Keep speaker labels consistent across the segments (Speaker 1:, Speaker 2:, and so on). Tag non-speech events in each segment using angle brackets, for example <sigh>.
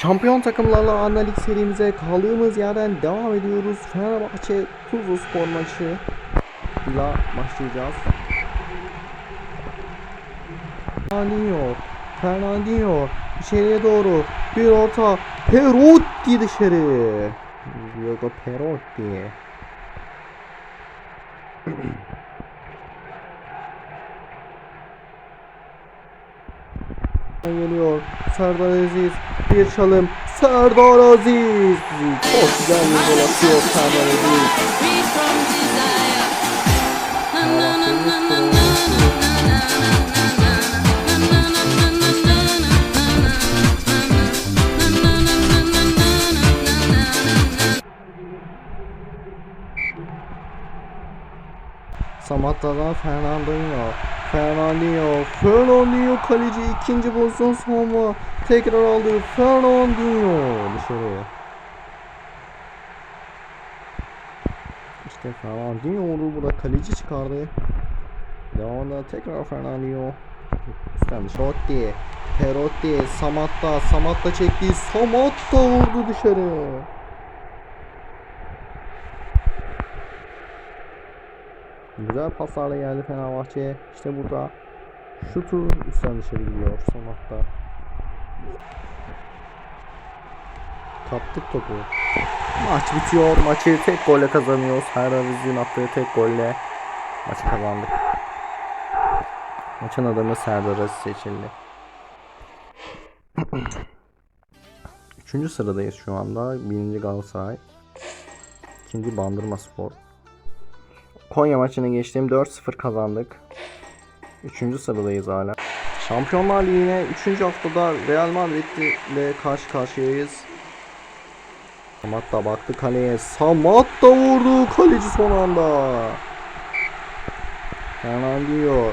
Speaker 1: Şampiyon takımlarla analik serimize kaldığımız yerden devam ediyoruz. Fenerbahçe Tuzlu Spor maçı ile başlayacağız. Fernandinho, Fernandinho içeriye doğru bir orta Perotti dışarı. Diego Perotti. <clears throat> geliyor. Serdar Aziz bir çalım. Serdar Aziz. Çok güzel bir gol atıyor Serdar Aziz. Samatta'dan Fernandinho Fernandinho. Fernandinho kaleci ikinci pozisyon savunma. Tekrar aldı. Fernandinho dışarı. İşte Fernandinho vurdu burada kaleci çıkardı. Devamında tekrar Fernandinho. Üstten Perotti. Perotti. Samatta. Samatta çekti. Samatta vurdu dışarı. Güzel paslarla geldi Fenerbahçe. İşte burada şutu üstten dışarı gidiyor son hatta. Kaptık topu. Maç bitiyor. Maçı tek golle kazanıyoruz. Her Aziz'in attığı tek golle maçı kazandık. Maçın adamı Serdar Aziz seçildi. Üçüncü sıradayız şu anda. Birinci Galatasaray. İkinci Bandırma Spor. Konya maçını geçtiğim 4-0 kazandık. Üçüncü sıradayız hala. Şampiyonlar Ligi'ne 3. haftada Real Madrid ile karşı karşıyayız. Samat da baktı kaleye. Samat da vurdu. Kaleci son anda. Fernandinho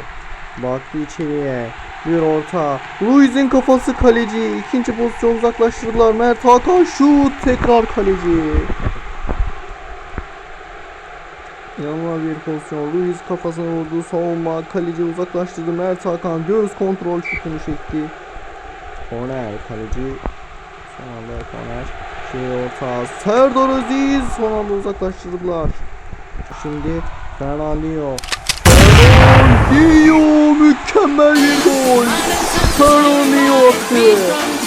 Speaker 1: baktı içeriye. Bir orta. Luiz'in kafası kaleci. İkinci pozisyon uzaklaştırdılar. Mert Hakan şut. Tekrar kaleci. İnanılmaz bir pozisyon. Luis kafasına vurdu. Savunma. Kaleci uzaklaştırdı. Mert Hakan göğüs kontrol şutunu çekti. Korner. Kaleci son anda korner. Şey orta. Serdar Aziz son anda uzaklaştırdılar. Şimdi Fernandinho. Fernandinho mükemmel bir gol. Fernandinho attı.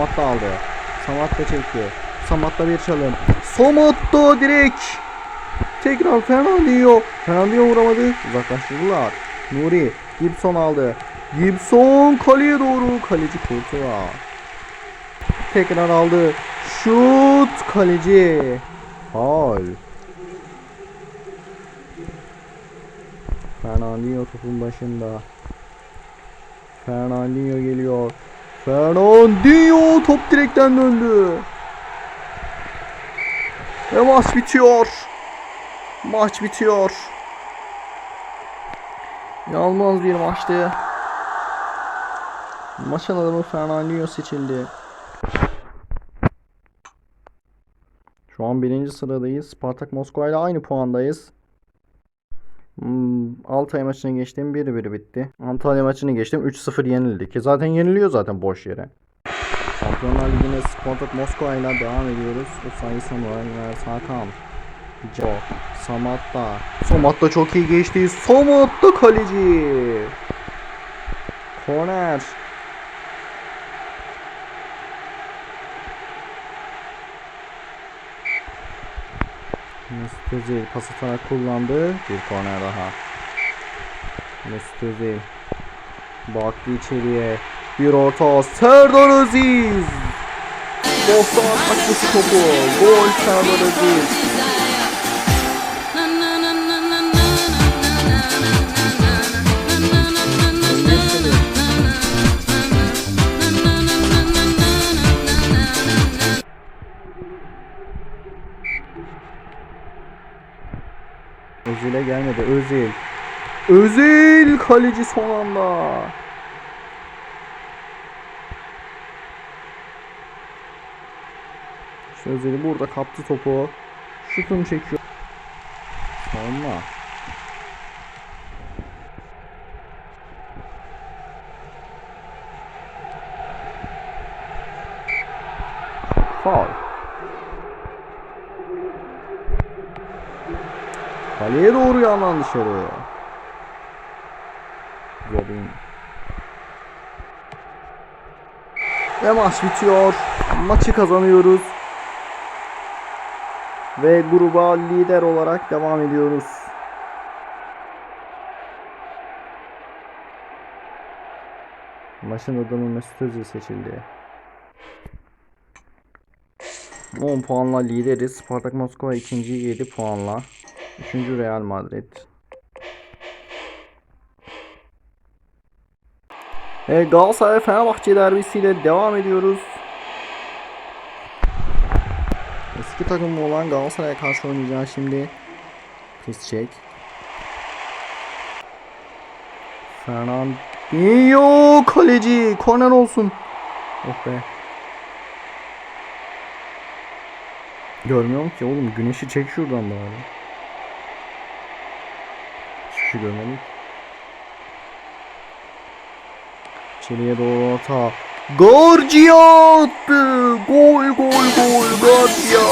Speaker 1: Samat da aldı. Samat da çekti. Samat da bir çalım. Da direkt. Tekrar Fernandinho. Fernandinho vuramadı. Uzaklaştırdılar. Nuri. Gibson aldı. Gibson kaleye doğru. Kaleci Kurtuğa. Tekrar aldı. Şut kaleci. Faul. Fernandinho topun başında. Fernandinho geliyor. Fernandinho top direkten döndü. Ve maç bitiyor. Maç bitiyor. İnanılmaz bir maçtı. Maçın adamı Fernandinho seçildi. Şu an birinci sıradayız. Spartak Moskova ile aynı puandayız. Hmm, Altay maçını geçtim 1-1 bitti. Antalya maçını geçtim 3-0 yenildik. Ki zaten yeniliyor zaten boş yere. Şampiyonlar Ligi'ne Spartak Moskova ile devam ediyoruz. Osayi Samuray ve Hakan. Jo, Samatta. Samatta çok iyi geçti. Samatta kaleci. Korner. Mesut Özil pas atarak kullandı. Bir korner daha. Mesut Özil. Baktı içeriye. Bir orta. Serdar Aziz. 90 atması topu. Gol Serdar Aziz. Özil'e gelmedi. Özil. Özil kaleci son anda. İşte Özil burada kaptı topu. Şutunu çekiyor. Savunma. Faul. Kaleye doğru yandan dışarı. Robin. Ve maç bitiyor. Maçı kazanıyoruz. Ve gruba lider olarak devam ediyoruz. Maçın adamı Mesut Özil seçildi. 10 puanla lideriz. Spartak Moskova ikinci 7 puanla. Üçüncü Real Madrid. E, Galatasaray Fenerbahçe derbisiyle devam ediyoruz. Eski takımı olan Galatasaray'a karşı oynayacağız şimdi. Pisçek. Fernandinho kaleci. Korner olsun. Oh be. Görmüyorum ki oğlum. Güneşi çek şuradan bari. Şey görmedim. İçeriye doğru orta. Gorgia attı. Gol gol gol. Gorgia.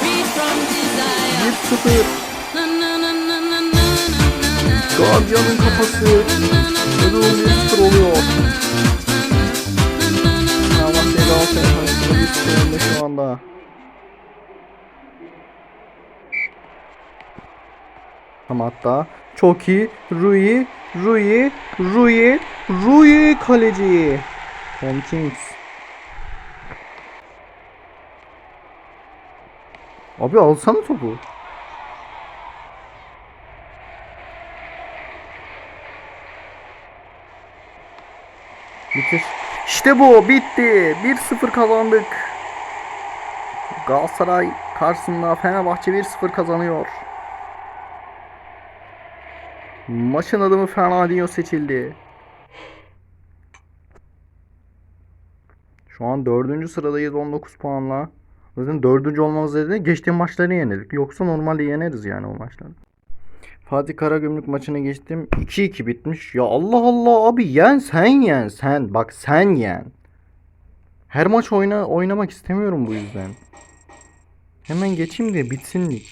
Speaker 2: Free from desire.
Speaker 1: 1-0.
Speaker 2: Na na na na na na na na.
Speaker 1: Gorgia'nın kafası. Durum 1-0 oluyor. Fenerbahçe Galatasaray karşısında 1-0 önde şu anda. Ama hatta çok iyi. Rui, Rui, Rui, Rui kaleci. Tom Kings. Abi alsana topu. Bitir. İşte bu bitti. 1-0 kazandık. Galatasaray karşısında Fenerbahçe 1-0 kazanıyor. Maçın adamı Fernandinho seçildi. Şu an dördüncü sıradayız 19 puanla. Zaten dördüncü olmamız nedeni geçtiğim maçları yenildik. Yoksa normalde yeneriz yani o maçları. Fatih Karagümrük maçını geçtim. 2-2 bitmiş. Ya Allah Allah abi yen sen yen sen. Bak sen yen. Her maç oyna oynamak istemiyorum bu yüzden. Hemen geçeyim de bitsin lig.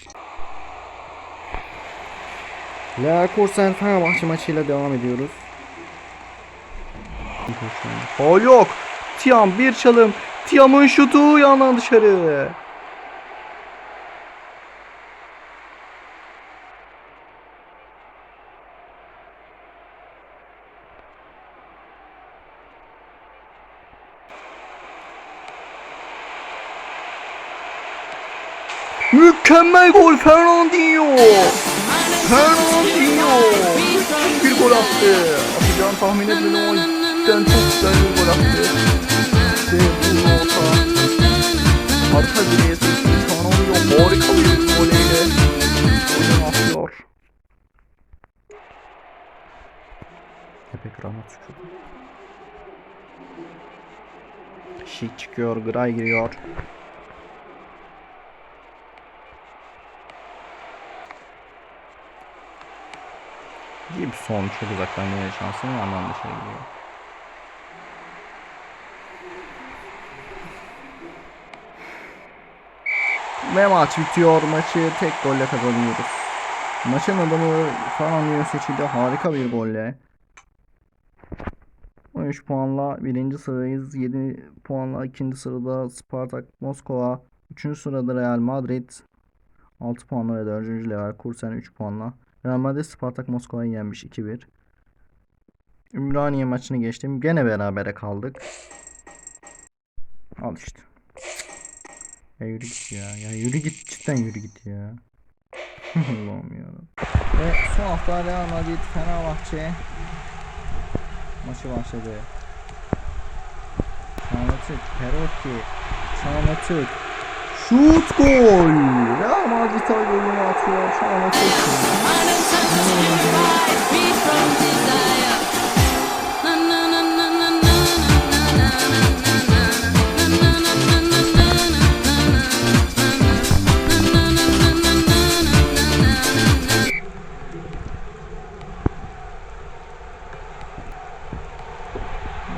Speaker 1: Leverkusen Fenerbahçe maçıyla devam ediyoruz. Faul yok. Tiam bir çalım. Tiam'ın şutu yandan dışarı. Mükemmel gol Fernandinho. Fernandinho. Gol attı. Atacağını tahmin etmedim ama cidden çok güzel bir gol attı. Ve bu orta. Arka direğe sekti. Fernandinho harika bir voleyle. Golünü atıyor. Epey rahmet çıkıyor. Şik çıkıyor, Gray giriyor. Gibson çok uzaktan gelen şansı yandan dışarı gidiyor. Ve maç bitiyor. Maçı tek golle kazanıyoruz. Maçın adamı Fernandinho seçildi. Harika bir golle. 13 puanla birinci sıradayız. 7 puanla ikinci sırada Spartak Moskova. 3. sırada Real Madrid. 6 puanla ve 4. Leverkusen 3 puanla. Real Madrid Spartak Moskova'yı yenmiş 2-1. Ümraniye maçını geçtim. Gene berabere kaldık. Al işte. Ya yürü git ya. Ya yürü git cidden yürü git ya. <laughs> Allah'ım ya. Ve son hafta Real Madrid Fenerbahçe maçı başladı. Çanatık, Perotti, Çanatık, Şut gol. Real Madrid golünü atıyor. Şu an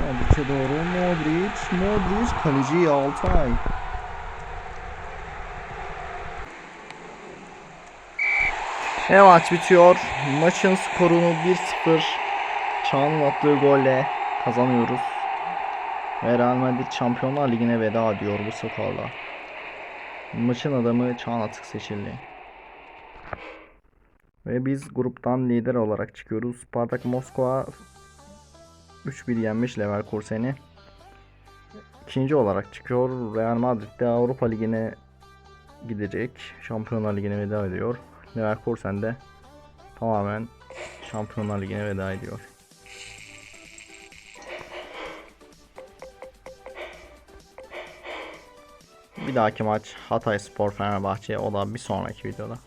Speaker 1: Modric'e doğru Modric, Modric kaleci Altay. Ve maç bitiyor. Maçın skorunu 1-0 Çağ'ın attığı golle kazanıyoruz. Ve Real Madrid Şampiyonlar Ligi'ne veda ediyor bu skorla. Maçın adamı Çağan Atık seçildi. Ve biz gruptan lider olarak çıkıyoruz. Spartak Moskova 3-1 yenmiş Leverkusen'i. İkinci olarak çıkıyor. Real Madrid de Avrupa Ligi'ne gidecek. Şampiyonlar Ligi'ne veda ediyor. Leverkusen de tamamen Şampiyonlar Ligi'ne veda ediyor. Bir dahaki maç Hatay Spor Fenerbahçe o da bir sonraki videoda.